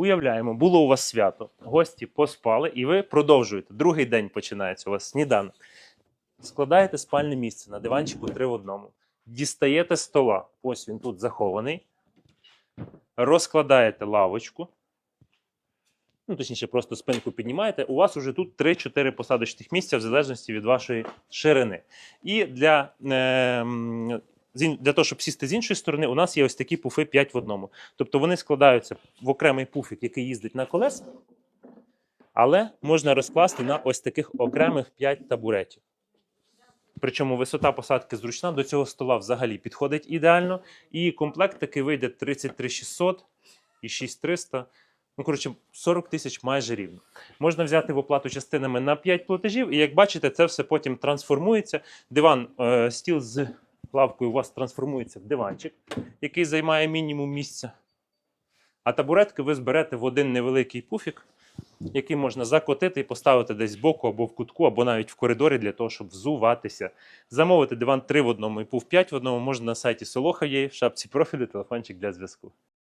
Уявляємо, було у вас свято, гості поспали, і ви продовжуєте. Другий день починається у вас сніданок. Складаєте спальне місце на диванчику три в одному. Дістаєте стола. Ось він тут захований. Розкладаєте лавочку. Ну, точніше, просто спинку піднімаєте. У вас уже тут 3-4 посадочних місця в залежності від вашої ширини. І для, е, для того, щоб сісти з іншої сторони, у нас є ось такі пуфи 5 в одному. Тобто вони складаються в окремий пуфік, який їздить на колесах, але можна розкласти на ось таких окремих 5 табуретів. Причому висота посадки зручна, до цього стола взагалі підходить ідеально. І комплект такий вийде 33600 і 6300. Ну, коротше, 40 тисяч майже рівно. Можна взяти в оплату частинами на 5 платежів, і як бачите, це все потім трансформується. Диван, е, стіл з лавкою у вас трансформується в диванчик, який займає мінімум місця. А табуретки ви зберете в один невеликий пуфік, який можна закотити і поставити десь збоку або в кутку, або навіть в коридорі для того, щоб взуватися. Замовити диван 3 в одному і пуф 5 в одному можна на сайті Солоха є, в шапці профілю, телефончик для зв'язку.